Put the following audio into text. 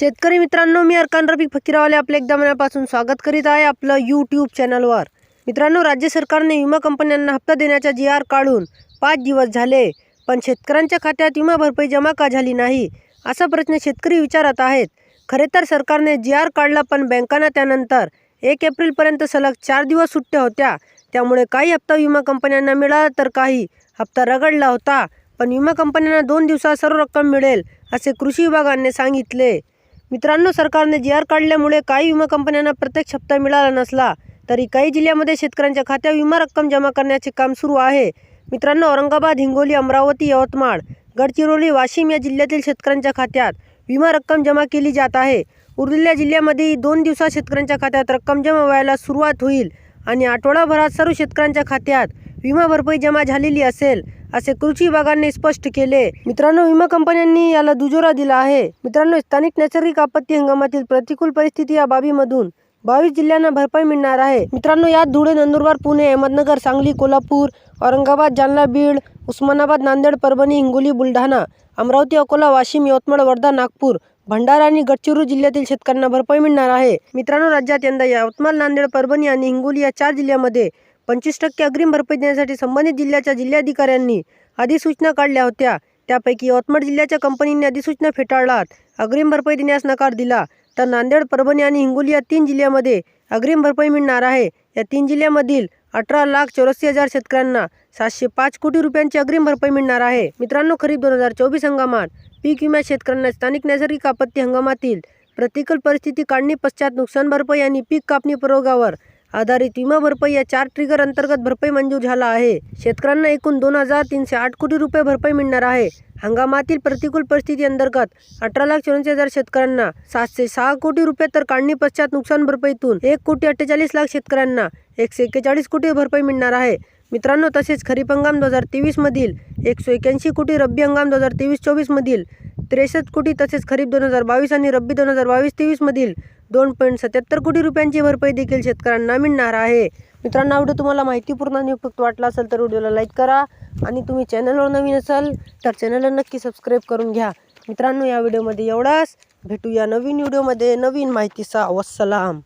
शेतकरी मित्रांनो मी अरकान रफिक फकीरावाले आपले एकदा मनापासून स्वागत करीत आहे आपलं यूट्यूब चॅनलवर मित्रांनो राज्य सरकारने विमा कंपन्यांना हप्ता देण्याचा जी आर काढून पाच दिवस झाले पण शेतकऱ्यांच्या खात्यात विमा भरपाई जमा का झाली नाही असा प्रश्न शेतकरी विचारत आहेत. खरे तर सरकारने जी आर काढला पण बँकांना त्यानंतर एक एप्रिलपर्यंत सलग चार दिवस सुट्ट्या होत्या. त्यामुळे काही हप्ता विमा कंपन्यांना मिळाला तर काही हप्ता रगडला होता पण विमा कंपन्यांना दोन दिवसात सर्व रक्कम मिळेल असे कृषी विभागाने सांगितले. मित्रांनो सरकारने जी आर काढल्यामुळे काही विमा कंपन्यांना प्रत्यक्ष हप्ता मिळाला नसला तरी काही जिल्ह्यामध्ये शेतकऱ्यांच्या खात्यावर विमा रक्कम जमा करण्याचे काम सुरू आहे. मित्रांनो औरंगाबाद हिंगोली अमरावती यवतमाळ गडचिरोली वाशिम या जिल्ह्यातील शेतकऱ्यांच्या खात्यात विमा रक्कम जमा केली जात आहे. उरलेल्या जिल्ह्यामध्ये दोन दिवसात शेतकऱ्यांच्या खात्यात रक्कम जमा व्हायला सुरुवात होईल आणि आठवडाभरात सर्व शेतकऱ्यांच्या खात्यात विमा भरपाई जमा झालेली असेल असे कृषी विभागाने स्पष्ट केले. मित्रांनो विमा कंपन्यांनी याला दुजोरा दिला आहे. मित्रांनो स्थानिक नैसर्गिक आपत्ती हंगामातील प्रतिकूल परिस्थिती या बाबीमधून बावीस जिल्ह्यांना भरपाई मिळणार आहे. मित्रांनो यात धुळे नंदुरबार पुणे अहमदनगर सांगली कोल्हापूर औरंगाबाद जालना बीड उस्मानाबाद नांदेड परभणी हिंगोली बुलढाणा अमरावती अकोला वाशिम यवतमाळ वर्धा नागपूर भंडारा आणि गडचिरोली जिल्ह्यातील शेतकऱ्यांना भरपाई मिळणार आहे. मित्रांनो राज्यात यंदा यवतमाळ नांदेड परभणी आणि हिंगोली या चार जिल्ह्यामध्ये पंचवीस टक्के अग्रिम भरपाई देण्यासाठी संबंधित जिल्ह्याच्या जिल्हाधिकाऱ्यांनी अधिसूचना काढल्या होत्या. त्यापैकी यवतमाळ जिल्ह्याच्या कंपनीने अधिसूचना फेटाळलात. अग्रिम भरपाई देण्यास नकार दिला. तर नांदेड परभणी आणि हिंगोली या तीन जिल्ह्यामध्ये अग्रिम भरपाई मिळणार आहे. या तीन जिल्ह्यामधील अठरा लाख चौऱ्याऐंशी हजार शेतकऱ्यांना सातशे पाच कोटी रुपयांची अग्रिम भरपाई मिळणार आहे. मित्रांनो खरीप दोन हजार चोवीस हंगामात पीक विम्यात शेतकऱ्यांना स्थानिक नैसर्गिक आपत्ती हंगामातील प्रतिकूल परिस्थिती काढणी पश्चात नुकसान भरपाई आणि पीक कापणी प्रयोगावर आधारित विमा भरपाई या चार ट्रिगर अंतर्गत भरपाई मंजूर झाला आहे. शेतकऱ्यांना एकूण दोन हजार तीनशे आठ कोटी रुपये भरपाई मिळणार आहे. हंगामातील प्रतिकूल परिस्थिती अंतर्गत अठरा लाख चौऱ्याऐंशी हजार शेतकऱ्यांना सातशे सहा कोटी रुपये तर काढणी पश्चात नुकसान भरपाईतून एक कोटी अठ्ठेचाळीस लाख शेतकऱ्यांना एकशे एक्केचाळीस कोटी भरपाई मिळणार आहे. मित्रांनो तसेच खरीप हंगाम दोन हजार तेवीसमधील एकशे एक्याऐंशी कोटी रब्बी हंगाम दोन हजार तेवीस चोवीसमधील त्रेसष्ट कोटी तसेच खरीप दोन हजार बावीस आणि रब्बी दोन हजार बावीस तेवीसमधील दोन पॉईंट सत्याहत्तर कोटी रुपयांची भरपाई देखील शेतकऱ्यांना मिळणार आहे. मित्रांनो हा व्हिडिओ तुम्हाला माहितीपूर्ण आणि उपयुक्त वाटला असेल तर व्हिडिओला लाईक करा आणि तुम्ही चॅनलवर नवीन असाल तर चॅनलला नक्की सबस्क्राईब करून घ्या. मित्रांनो या व्हिडिओमध्ये एवढाच. भेटू या नवीन व्हिडिओमध्ये. नवीन माहितीचा वसलाम